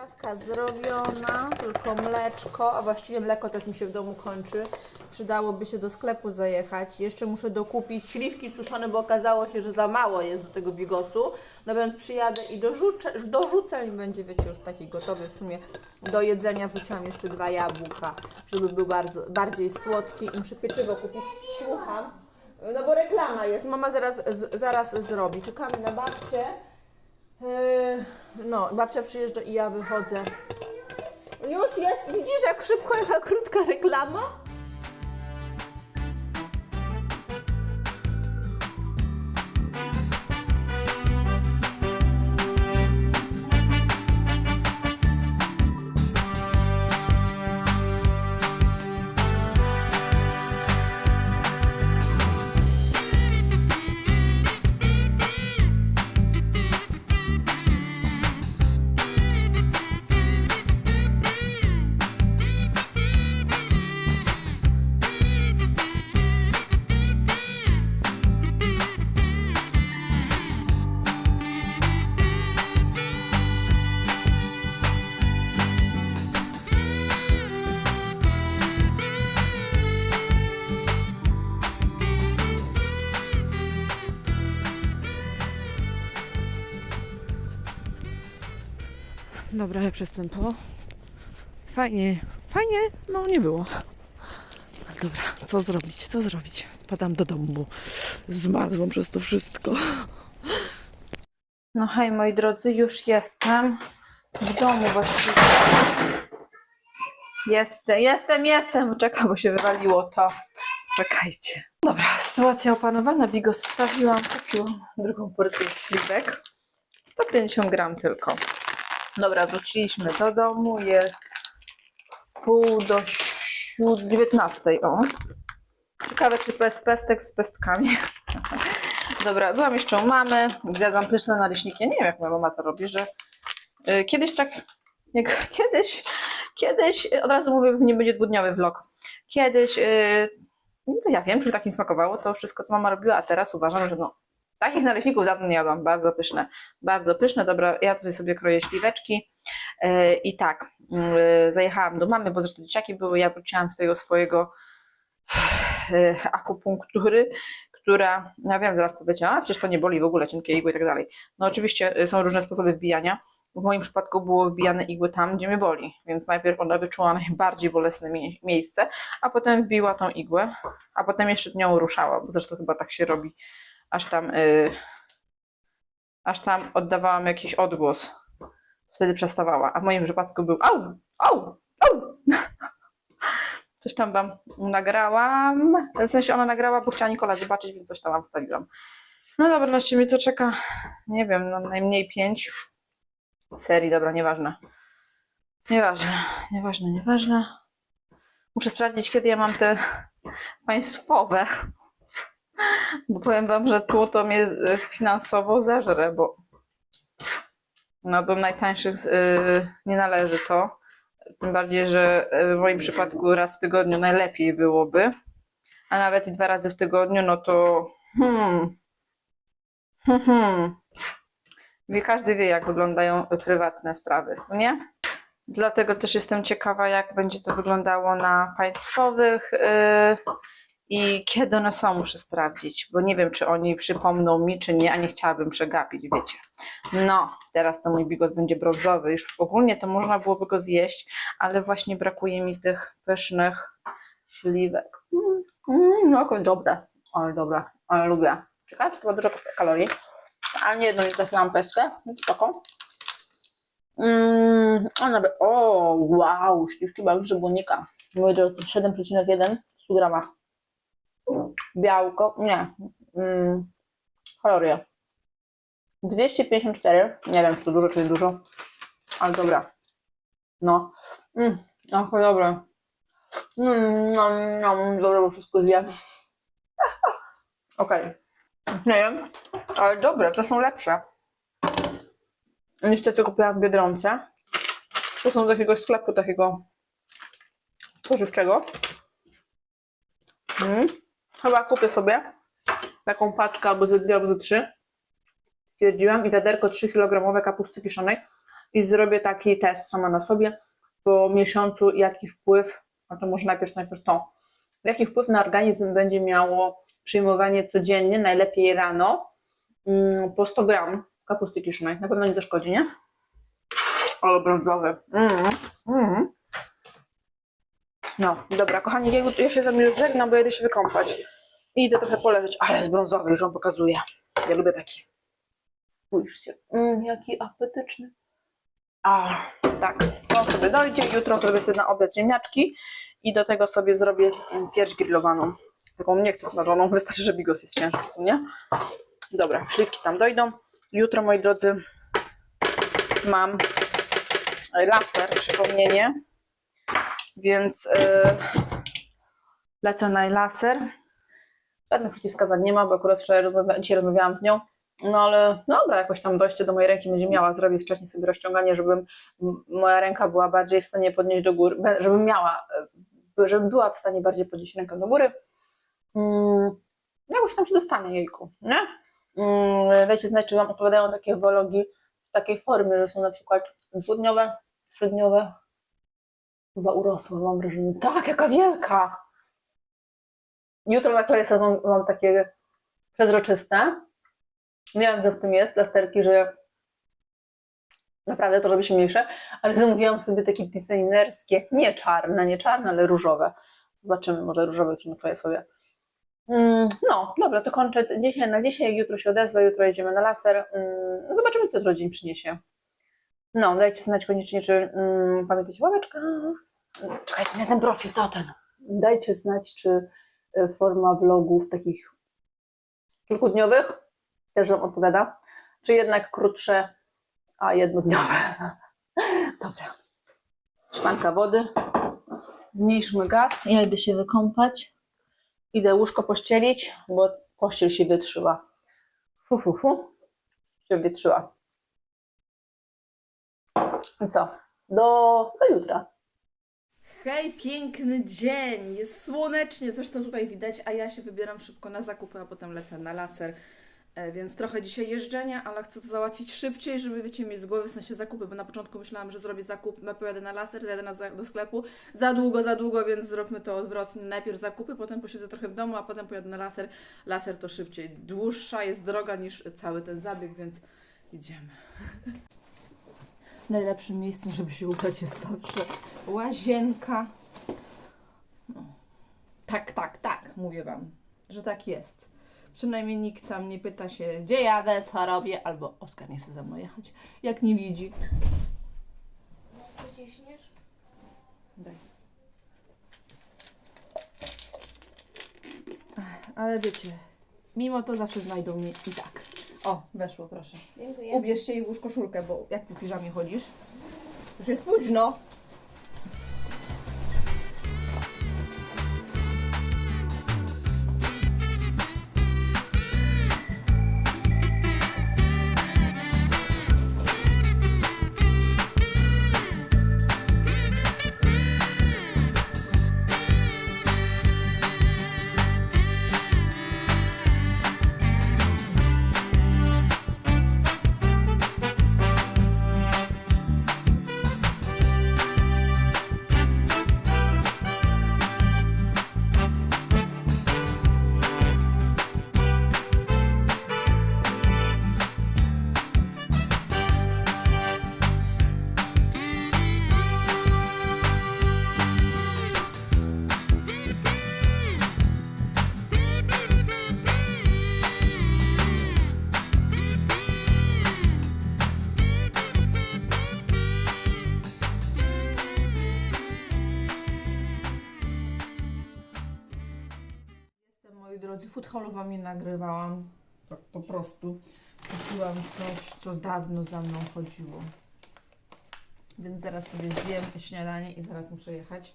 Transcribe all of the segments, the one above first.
Kawka zrobiona, tylko mleczko, a właściwie mleko też mi się w domu kończy. Przydałoby się do sklepu zajechać. Jeszcze muszę dokupić śliwki suszone, bo okazało się, że za mało jest do tego bigosu. No więc przyjadę i dorzucę, dorzucę i będzie, wiecie, już taki gotowy w sumie do jedzenia. Wrzuciłam jeszcze dwa jabłka, żeby był bardzo, bardziej słodki. I muszę pieczywo kupić. Słucham. No bo reklama jest. Mama zaraz, z, zaraz zrobi. Czekamy na babcię. Yy, No, babcia przyjeżdża i ja wychodzę. Już jest, widzisz jak szybko, jaka krótka reklama? Dobra, ja przez ten po. Fajnie, fajnie, no nie było. Ale dobra, co zrobić, co zrobić? Spadam do domu, bo zmarzłam przez to wszystko. No hej moi drodzy, już jestem w domu właściwie. Jestem, jestem, jestem. Czekam, bo się wywaliło to. Czekajcie. Dobra, sytuacja opanowana. Bigos wstawiłam, kupiłam drugą porcję śliwek. 150 gram tylko. Dobra, wróciliśmy do domu. Jest pół do siód- 19. O. Ciekawe, czy pes, pestek z pestkami. Dobra, byłam jeszcze u mamy, zjadłam pyszne naleśniki. Nie wiem, jak moja mama to robi, że y, kiedyś tak, jak kiedyś, kiedyś, y, od razu mówię, nie będzie dwudniowy vlog. Kiedyś, y, ja wiem, czy mi tak nie smakowało to wszystko, co mama robiła, a teraz uważam, że no, takich naleśników dawno nie jadłam. Bardzo pyszne, bardzo pyszne. Dobra, ja tutaj sobie kroję śliweczki. Y, I tak, y, zajechałam do mamy, bo zresztą dzieciaki były, ja wróciłam z tego swojego y, akupunktury, która, ja wiem, zaraz powiecie, a przecież to nie boli w ogóle, cienkie igły i tak dalej. No oczywiście są różne sposoby wbijania. W moim przypadku było wbijane igły tam, gdzie mnie boli, więc najpierw ona wyczuła najbardziej bolesne mie- miejsce, a potem wbiła tą igłę, a potem jeszcze nią ruszała, bo zresztą chyba tak się robi, aż tam, y, aż tam oddawałam jakiś odgłos. Wtedy przestawała, a w moim przypadku był au, au, au. Coś tam wam nagrałam. W sensie ona nagrała, bo chciała Nikola zobaczyć, więc coś tam wam wstawiłam. No dobra, no mnie to czeka, nie wiem, no najmniej pięć serii, dobra, nieważne. Nieważne, nieważne, nieważne. Muszę sprawdzić, kiedy ja mam te państwowe. Bo powiem wam, że tu to mnie e, finansowo zeżre, bo no do najtańszych y, nie należy to. Tym bardziej, że e, w moim przypadku raz w tygodniu najlepiej byłoby, a nawet i dwa razy w tygodniu, no to hmm, hmm, hmm. Każdy wie, jak wyglądają prywatne sprawy, co nie? Dlatego też jestem ciekawa, jak będzie to wyglądało na państwowych i kiedy one są, muszę sprawdzić, bo nie wiem, czy oni przypomną mi, czy nie, a nie chciałabym przegapić, wiecie. No, teraz to mój bigos będzie brązowy. Już ogólnie to można byłoby go zjeść, ale właśnie brakuje mi tych pysznych śliwek. Mm, no, dobre, ale dobre, ale lubię. Ciekawe, czy to ma dużo kalorii. Ale nie jedną trafiłam pestkę, więc spoko. Mm, a nawet, o, wow, śliwki mają szczególnika. Mówię, to 7,1 w 100 gramach. Białko, nie, mm, kalorie. 254, nie wiem, czy to dużo, czy nie dużo, ale dobra. No, mm, no, dobre. Mm, no, no, dobra, bo wszystko zjem. Okej. Nie wiem, ale dobre, to są lepsze niż te, co kupiłam w Biedronce. To są z jakiegoś sklepu takiego spożywczego. Mm. Chyba kupię sobie taką paczkę albo ze dwie, albo ze trzy. Stwierdziłam i wiaderko 3 kg kapusty kiszonej. i zrobię taki test sama na sobie po miesiącu, jaki wpływ, a to może najpierw, najpierw to, jaki wpływ na organizm będzie miało przyjmowanie codziennie, najlepiej rano, mm, po 100 gram kapusty kiszonej. Na pewno nie zaszkodzi, nie? Ale brązowy. Mm, mm. No, dobra, kochani, ja, ja się z już żegnam, bo jedę się wykąpać. I idę trochę poleżeć, ale jest brązowy, już wam pokazuję. Ja lubię taki. Spójrzcie, mm, jaki apetyczny. A, tak, to sobie dojdzie. Jutro zrobię sobie na obiad ziemniaczki i do tego sobie zrobię mm, pierś grillowaną. Taką nie chcę smażoną, wystarczy, że bigos jest ciężki, nie? Dobra, śliwki tam dojdą. Jutro, moi drodzy, mam laser, przypomnienie, więc yy, lecę na laser. Żadnych przeciwwskazań nie ma, bo akurat rozmawia, dzisiaj rozmawiałam z nią. No ale dobra, jakoś tam dojście do mojej ręki będzie miała. Zrobię wcześniej sobie rozciąganie, żebym m- moja ręka była bardziej w stanie podnieść do góry, żebym miała, e, żebym była w stanie bardziej podnieść rękę do góry. Mm, jakoś tam się dostanie jejku, nie? Mm, dajcie znać, czy Wam odpowiadają takie vlogi w takiej formie, że są na przykład dwudniowe, trzydniowe. Chyba urosła, mam wrażenie. Tak, jaka wielka! Jutro nakleję sobie mam, mam takie przezroczyste. Nie wiem, co w tym jest, plasterki, że naprawdę to robi się mniejsze, ale zamówiłam sobie takie designerskie, nie czarne, nie czarne, ale różowe. Zobaczymy, może różowe nakleję sobie. Mm, No, dobra, to kończę dzisiaj na dzisiaj, jutro się odezwę, jutro jedziemy na laser. Mm, Zobaczymy, co jutro dzień przyniesie. No, dajcie znać koniecznie, czy mm, pamiętacie ławeczka. Czekajcie na ten profil, to ten. Dajcie znać, czy y, forma vlogów takich kilkudniowych też Wam odpowiada, czy jednak krótsze, a jednodniowe. Dobra. Szklanka wody. Zmniejszmy gaz. Ja idę się wykąpać. Idę łóżko pościelić, bo pościel się wytrzyła. Fu, fu, fu. Się wytrzyła. I co? Do, do jutra. Hej, piękny dzień! Jest słonecznie, zresztą tutaj widać, a ja się wybieram szybko na zakupy, a potem lecę na laser. E, Więc trochę dzisiaj jeżdżenia, ale chcę to załatwić szybciej, żeby wiecie, mieć z głowy w sensie zakupy, bo na początku myślałam, że zrobię zakup, pojadę na laser, zajadę na, do sklepu. Za długo, za długo, więc zróbmy to odwrotnie. Najpierw zakupy, potem posiedzę trochę w domu, a potem pojadę na laser. Laser to szybciej. Dłuższa jest droga niż cały ten zabieg, więc idziemy. Najlepszym miejscem, żeby się ubrać jest zawsze łazienka. No. Tak, tak, tak, mówię Wam, że tak jest. Przynajmniej nikt tam nie pyta się, gdzie jadę, co robię, albo Oskar nie chce ze mną jechać, jak nie widzi. Pociśniesz? Daj. Ale wiecie, mimo to zawsze znajdą mnie i tak. O, weszło, proszę. Dziękuję. Ubierz się i włóż koszulkę, bo jak ty w piżamie chodzisz? Już jest późno. Nie nagrywałam. Tak po prostu. Kupiłam coś, co dawno za mną chodziło. Więc zaraz sobie zjem śniadanie i zaraz muszę jechać.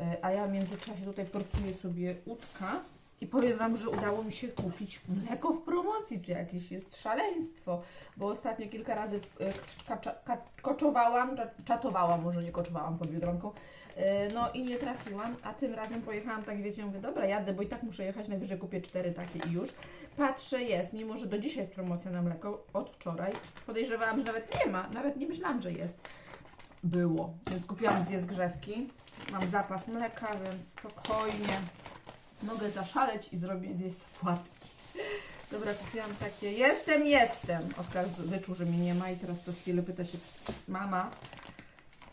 E, A ja w międzyczasie tutaj porcuję sobie łódka. I powiem Wam, że udało mi się kupić mleko w promocji. Tu jakieś jest szaleństwo, bo ostatnio kilka razy e, kacza, ka, koczowałam, cza- czatowałam, może nie koczowałam pod Biedronką, e, no i nie trafiłam, a tym razem pojechałam, tak wiecie, mówię, dobra, jadę, bo i tak muszę jechać, najwyżej kupię cztery takie i już. Patrzę, jest, mimo że do dzisiaj jest promocja na mleko, od wczoraj. Podejrzewałam, że nawet nie ma, nawet nie myślałam, że jest. Było, więc kupiłam dwie zgrzewki. Mam zapas mleka, więc spokojnie mogę zaszaleć i zrobić zjeść płatki. Dobra, kupiłam takie. Jestem, jestem. Oskar wyczuł, że mnie nie ma i teraz co chwilę pyta się mama.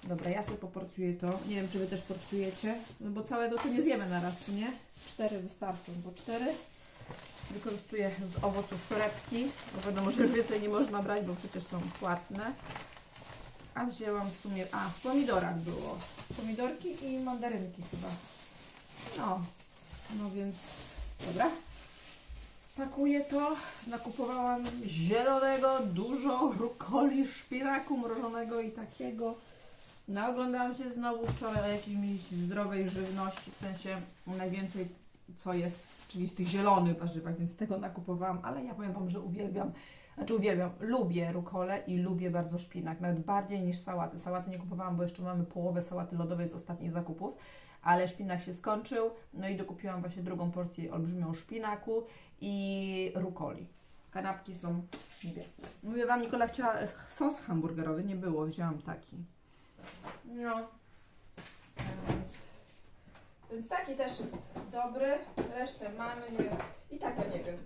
Dobra, ja sobie poporcuję to. Nie wiem, czy wy też porcujecie, no bo całego to nie zjemy na raz, nie? Cztery wystarczą, bo cztery wykorzystuję z owoców torebki, bo wiadomo, że już więcej nie można brać, bo przecież są płatne. A wzięłam w sumie, a w pomidorach było. Pomidorki i mandarynki chyba. No, no więc dobra. Pakuję to. Nakupowałam zielonego, dużo rukoli, szpinaku mrożonego i takiego. Naoglądałam się znowu wczoraj o jakiejś zdrowej żywności, w sensie najwięcej co jest, czyli z tych zielonych warzywach, więc tego nakupowałam, ale ja powiem Wam, że uwielbiam, znaczy uwielbiam, lubię rukole i lubię bardzo szpinak, nawet bardziej niż sałaty. Sałaty nie kupowałam, bo jeszcze mamy połowę sałaty lodowej z ostatnich zakupów, ale szpinak się skończył, no i dokupiłam właśnie drugą porcję olbrzymią szpinaku i rukoli. Kanapki są, nie wiem. Mówię Wam, Nikola chciała sos hamburgerowy, nie było, wzięłam taki. No, więc, więc taki też jest dobry, resztę mamy, nie wiem. I tak ja nie wiem.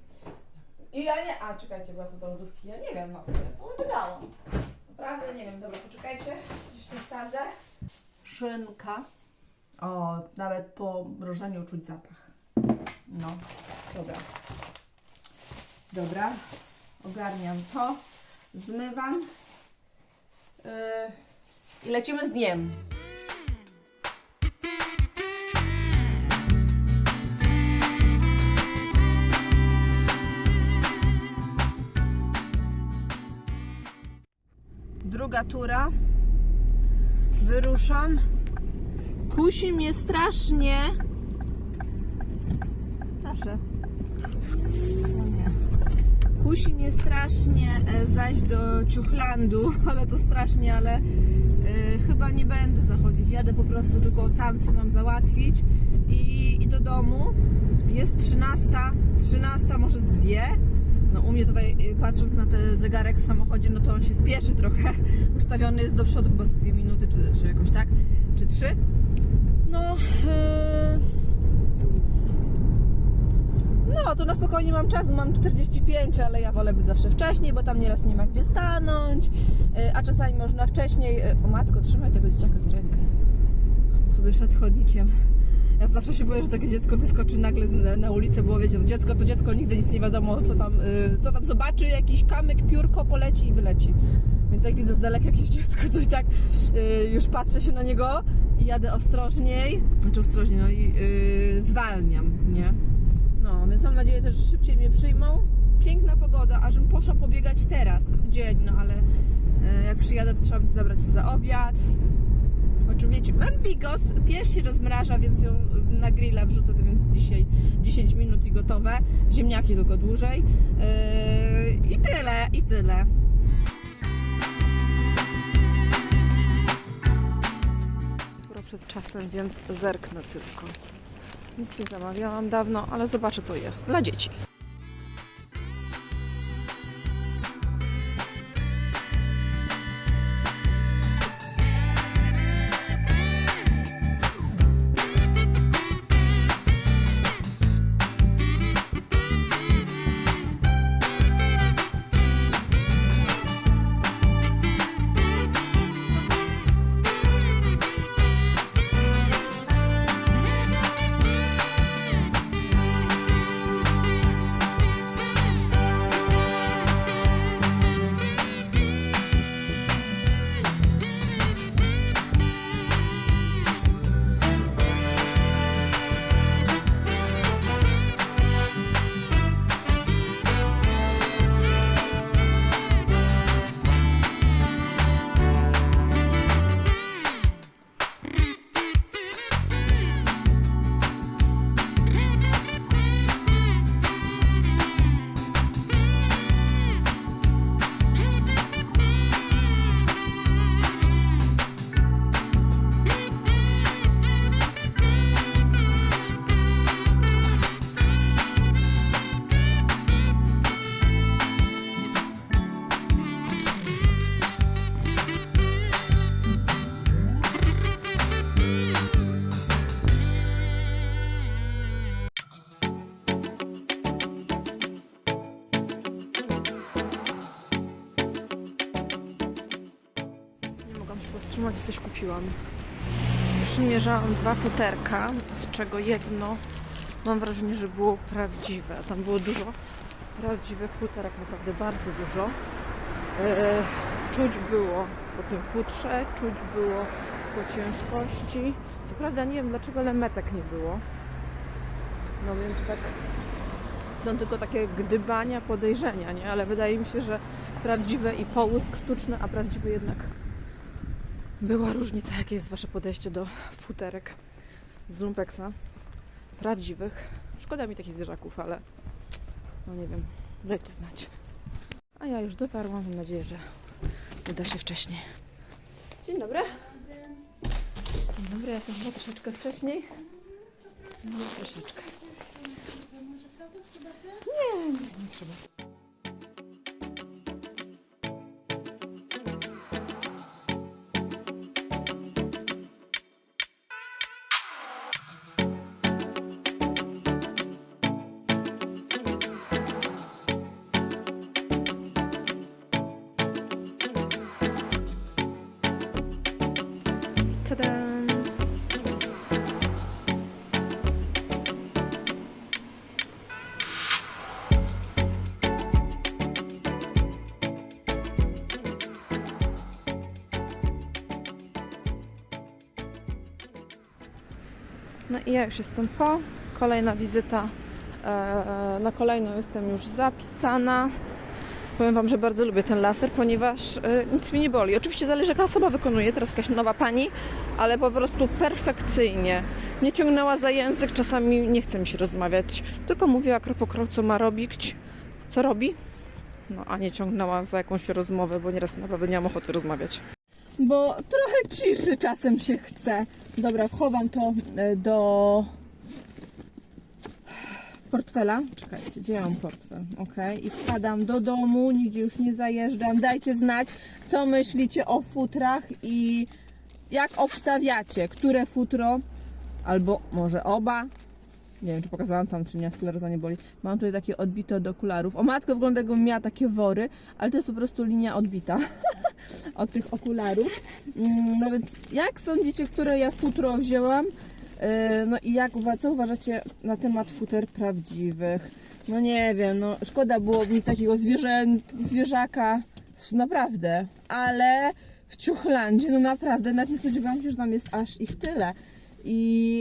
I ja nie, a czekajcie, była to do lodówki, ja nie wiem, no, to wydało. Naprawdę nie wiem, dobra, poczekajcie, gdzieś tu wsadzę. Szynka. O, nawet po mrożeniu czuć zapach. No, dobra. Dobra, ogarniam to, zmywam yy, i lecimy z dniem. Druga tura. Wyruszam. Kusi mnie strasznie. Proszę. Kusi mnie strasznie e, zaś do Ciuchlandu, ale to strasznie, ale chyba nie będę zachodzić. Jadę po prostu tylko tam, co mam załatwić i, i do domu. Jest 13, 13 może z dwie. No u mnie tutaj y, patrząc na ten zegarek w samochodzie, no to on się spieszy trochę. Ustawiony jest do przodu chyba z dwie minuty, czy, czy jakoś tak, czy trzy. No, yy... no to na spokojnie mam czas, mam 45, ale ja wolę być zawsze wcześniej, bo tam nieraz nie ma gdzie stanąć, yy, a czasami można wcześniej. Yy, o matko, trzymaj tego dzieciaka za rękę. Sobie szedł chodnikiem. Ja zawsze się boję, że takie dziecko wyskoczy nagle na, ulicę, bo wiecie, to dziecko to dziecko, nigdy nic nie wiadomo, co tam, y, co tam zobaczy, jakiś kamyk, piórko poleci i wyleci. Więc jak widzę z daleka jakieś dziecko, to i tak już patrzę się na niego i jadę ostrożniej, znaczy ostrożnie, no i y, zwalniam, nie? Mam nadzieję też, że szybciej mnie przyjmą. Piękna pogoda, a żebym poszła pobiegać teraz, w dzień, no ale y, jak przyjadę, to trzeba będzie zabrać się za obiad. Oczywiście mam bigos, pierś się rozmraża, więc ją na grilla wrzucę, to więc dzisiaj 10 minut i gotowe. Ziemniaki tylko dłużej. Yy, I tyle, i tyle. Sporo przed czasem, więc zerknę tylko. Nic nie zamawiałam dawno, ale zobaczę co jest. Dla dzieci. Mogłam się powstrzymać coś kupiłam. Przymierzałam dwa futerka, z czego jedno mam wrażenie, że było prawdziwe. Tam było dużo prawdziwych futerek, naprawdę bardzo dużo. E, czuć było po tym futrze, czuć było po ciężkości. Co prawda nie wiem dlaczego lemetek nie było. No więc tak są tylko takie gdybania, podejrzenia, nie? Ale wydaje mi się, że prawdziwe i połysk sztuczny, a prawdziwy jednak była różnica. Jakie jest Wasze podejście do futerek z Lumpexa? Prawdziwych. Szkoda mi takich zwierzaków, ale no nie wiem, dajcie znać. A ja już dotarłam, mam nadzieję, że uda się wcześniej. Dzień dobry. Dzień dobry, ja jestem chyba troszeczkę wcześniej. No, troszeczkę. Nie, nie, nie trzeba. Tadam! No i już jestem po. Kolejna wizyta. e, Na kolejną jestem już zapisana. Powiem Wam, że bardzo lubię ten laser, ponieważ e, nic mi nie boli. Oczywiście zależy, jaka osoba wykonuje. Teraz jakaś nowa pani, ale po prostu perfekcyjnie. Nie ciągnęła za język, czasami nie chce mi się rozmawiać. Tylko mówiła krok po kroku, co ma robić, co robi. No, a nie ciągnęła za jakąś rozmowę, bo nieraz naprawdę nie mam ochoty rozmawiać. Bo trochę ciszy czasem się chce. Dobra, wchowam to e, do portfela. Czekajcie, gdzie mam portfel? Ok, i spadam do domu, nigdzie już nie zajeżdżam. Dajcie znać, co myślicie o futrach i jak obstawiacie, które futro, albo może oba. Nie wiem, czy pokazałam tam, czy nie, skleroza nie boli. Mam tutaj takie odbite od okularów. O matko, wygląda jakbym miała takie wory, ale to jest po prostu linia odbita od tych okularów. Mm, No więc jak sądzicie, które ja futro wzięłam? Yy, No i jak, co uważacie na temat futer prawdziwych? No nie wiem, no szkoda było mi takiego zwierzę, zwierzaka, naprawdę, ale w Ciuchlandzie, no naprawdę, nawet nie spodziewałam się, że tam jest aż ich tyle. I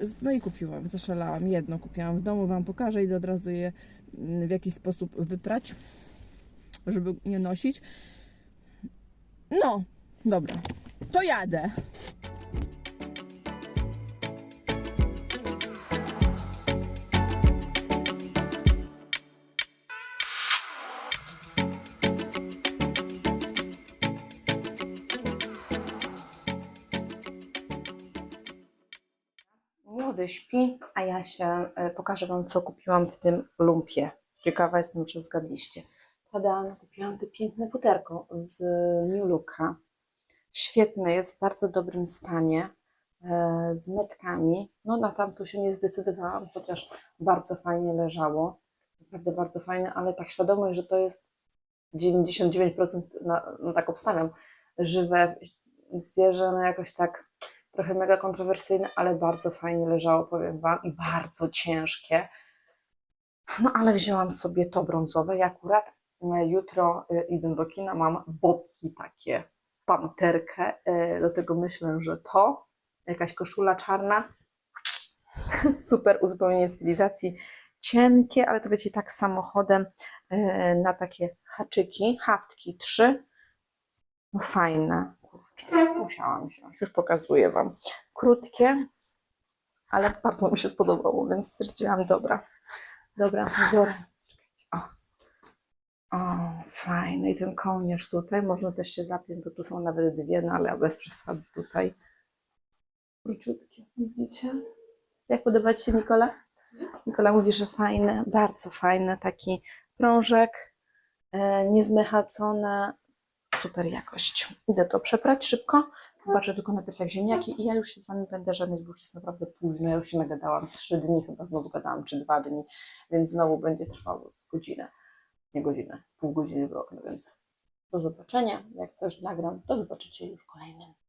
yy, no i kupiłam, zaszalałam. Jedno kupiłam w domu, wam pokażę i od razu je mm, w jakiś sposób wyprać, żeby nie nosić. No, dobra, to jadę. Śpi, a ja się e, pokażę Wam, co kupiłam w tym lumpie. Ciekawa jestem, czy zgadliście. Tada, kupiłam te piękne futerko z New Looka. Świetne, jest w bardzo dobrym stanie, e, z metkami. No na tamto się nie zdecydowałam, chociaż bardzo fajnie leżało. Naprawdę bardzo fajne, ale tak świadomość, że to jest 99%, na, no tak obstawiam, żywe zwierzę, no jakoś tak trochę mega kontrowersyjne, ale bardzo fajnie leżało, powiem Wam, i bardzo ciężkie. No ale wzięłam sobie to brązowe i akurat e, jutro e, idę do kina, mam botki takie, panterkę, e, do tego myślę, że to, jakaś koszula czarna, super uzupełnienie stylizacji, cienkie, ale to wiecie, tak samochodem na takie haczyki, haftki trzy, no fajne, musiałam wziąć, już pokazuję Wam. Krótkie, ale bardzo mi się spodobało, więc stwierdziłam, dobra, dobra, biorę. O. O, fajny. I ten kołnierz tutaj, można też się zapiąć, bo tu są nawet dwie, no ale bez przesady tutaj. Króciutkie, widzicie? Jak podoba Ci się Nikola? Nikola mówi, że fajny, bardzo fajny, taki prążek, e, niezmechacone, super jakość. Idę to przeprać szybko, zobaczę tylko najpierw jak ziemniaki i ja już się z Wami będę żegnać, bo już jest naprawdę późno, ja już się nagadałam, trzy dni chyba znowu gadałam, czy dwa dni, więc znowu będzie trwało z godzinę, nie godzinę, z pół godziny vlog, no więc Do zobaczenia. Jak coś nagram, to zobaczycie już kolejnym.